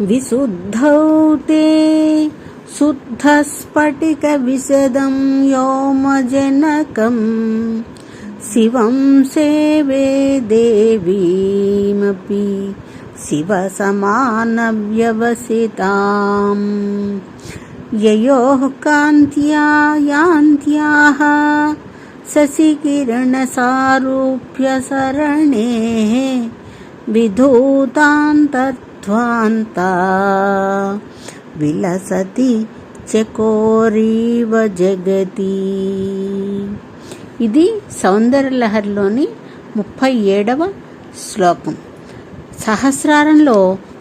विशुद्धौ ते शुद्धस्फटिकविशदं व्योमजनकम् शिवं सेवे देवीमपि शिवसमानव्यवसिताम्। ययोः कान्त्या यान्त्याः शशिकिरणसारूप्यसरणेः विधूतान्तर्ध्वान्ता విలసతి చకోరీవ జగతి ఇది సౌందర్యలహరిలోని ముప్పై ఏడవ శ్లోకం సహస్రారంలో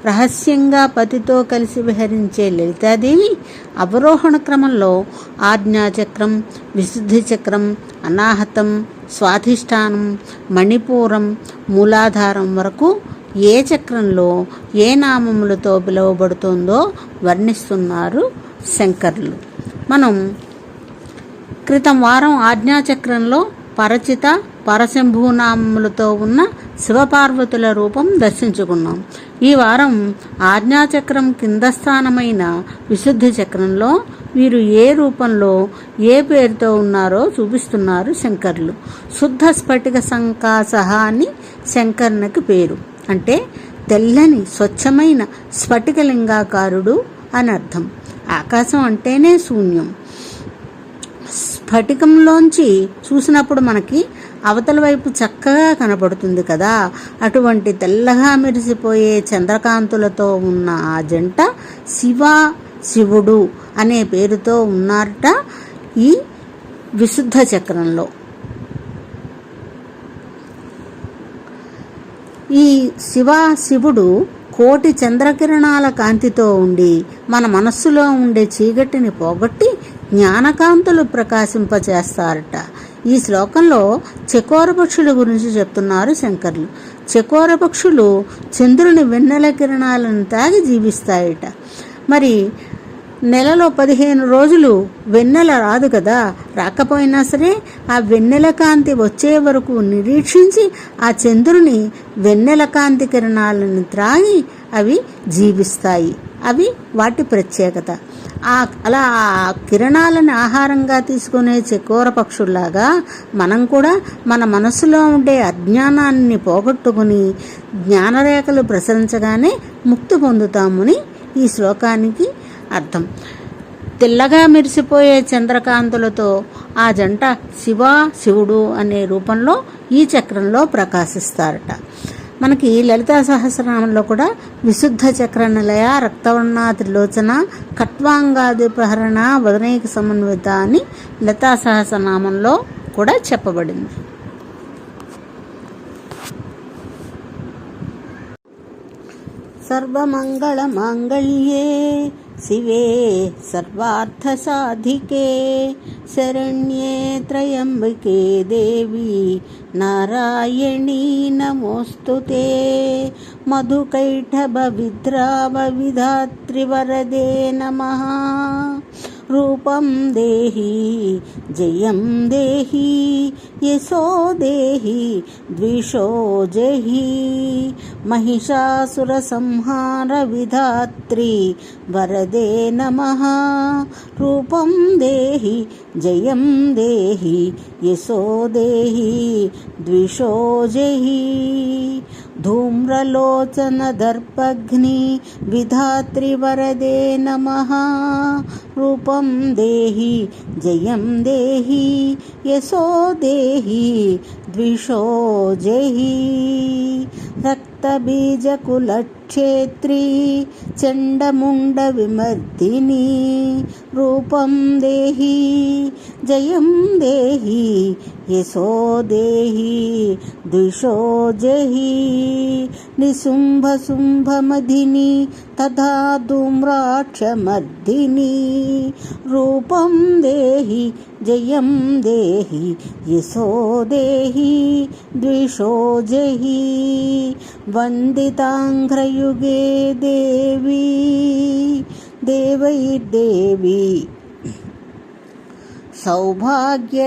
రహస్యంగా పతితో కలిసి విహరించే లలితాదేవి అవరోహణ క్రమంలో ఆజ్ఞాచక్రం విశుద్ధి చక్రం అనాహతం స్వాధిష్టానం మణిపూరం మూలాధారం వరకు ఏ చక్రంలో ఏ నామములతో పిలువబడుతుందో వర్ణిస్తున్నారు శంకర్లు. మనం క్రితం వారం ఆజ్ఞాచక్రంలో పరచిత పరశంభూనామములతో ఉన్న శివపార్వతుల రూపం దర్శించుకున్నాం. ఈ వారం ఆజ్ఞాచక్రం కింద స్థానమైన విశుద్ధి చక్రంలో వీరు ఏ రూపంలో ఏ పేరుతో ఉన్నారో చూపిస్తున్నారు శంకర్లు. శుద్ధ స్ఫటిక సంకాసహ అని శంకర్నకి పేరు. అంటే తెల్లని స్వచ్ఛమైన స్ఫటికలింగాకారుడు అని అర్థం. ఆకాశం అంటేనే శూన్యం. స్ఫటికంలోంచి చూసినప్పుడు మనకి అవతల వైపు చక్కగా కనపడుతుంది కదా. అటువంటి తెల్లగా మెరిసిపోయే చంద్రకాంతులతో ఉన్న ఆ జంట శివ శివుడు అనే పేరుతో ఉన్నారట ఈ విశుద్ధ చక్రంలో. ఈ శివ శివుడు కోటి చంద్రకిరణాల కాంతితో ఉండి మన మనస్సులో ఉండే చీకటిని పోగొట్టి జ్ఞానకాంతులు ప్రకాశింపచేస్తారట. ఈ శ్లోకంలో చకోర పక్షుల గురించి చెప్తున్నారు శంకర్లు. చకోర పక్షులు చంద్రుని వెన్నెల కిరణాలను తాగి జీవిస్తాయట. మరి నెలలో పదిహేను రోజులు వెన్నెల రాదు కదా. రాకపోయినా సరే ఆ వెన్నెల కాంతి వచ్చే వరకు నిరీక్షించి ఆ చంద్రుని వెన్నెల కాంతి కిరణాలను త్రాగి అవి జీవిస్తాయి. అవి వాటి ప్రత్యేకత. ఆ అలా ఆ కిరణాలను ఆహారంగా తీసుకునే చకోర పక్షుల్లాగా మనం కూడా మన మనసులో ఉండే అజ్ఞానాన్ని పోగొట్టుకుని జ్ఞానరేఖలు ప్రసరించగానే ముక్తి పొందుతామని ఈ శ్లోకానికి అర్థం. తెల్లగా మెరిసిపోయే చంద్రకాంతులతో ఆ జంట శివ శివుడు అనే రూపంలో ఈ చక్రంలో ప్రకాశిస్తారట. మనకి లలితా సహస్రనామంలో కూడా విశుద్ధ చక్ర నిలయ రక్తవర్ణ త్రిలోచన కట్వాంగాది ప్రహరణ వదనైక సమన్విత అని లలితా సహస్రనామంలో కూడా చెప్పబడింది. सर्वमङ्गलमाङ्गल्ये शिवे सर्वार्थसाधिके शरण्ये त्र्यम्बके देवी नारायणी नमोऽस्तु ते मधुकैठभविद्रावविधात्रिवरदे नमः रूपं देहि जयं देहि यशो देहि द्विषो जहि महिषासुरसंहारविधात्रि। वरदे नमः। रूपं देहि, जयं देहि, यशो देहि, द्विषो जहि। धूम्रलोचनदर्पघ्नि विधात्रिवरदे नमः। रूपं देहि, जयं देहि, यशो देहि, द्विषो जहि। శాంతబీజకులక్షేత్రీ చండముండవిమర్దిని రూపం దేహి జయం దేహి यशो देहि द्विषो जहि निशुम्भशुम्भमधिनि तथा धूम्राक्षमर्दिनी। रूपं देहि जयं देहि यशो देहि द्विषो जहि। वन्दिताङ्घ्रयुगे देवी देवैर्देवी సౌభాగ్యదాయిని.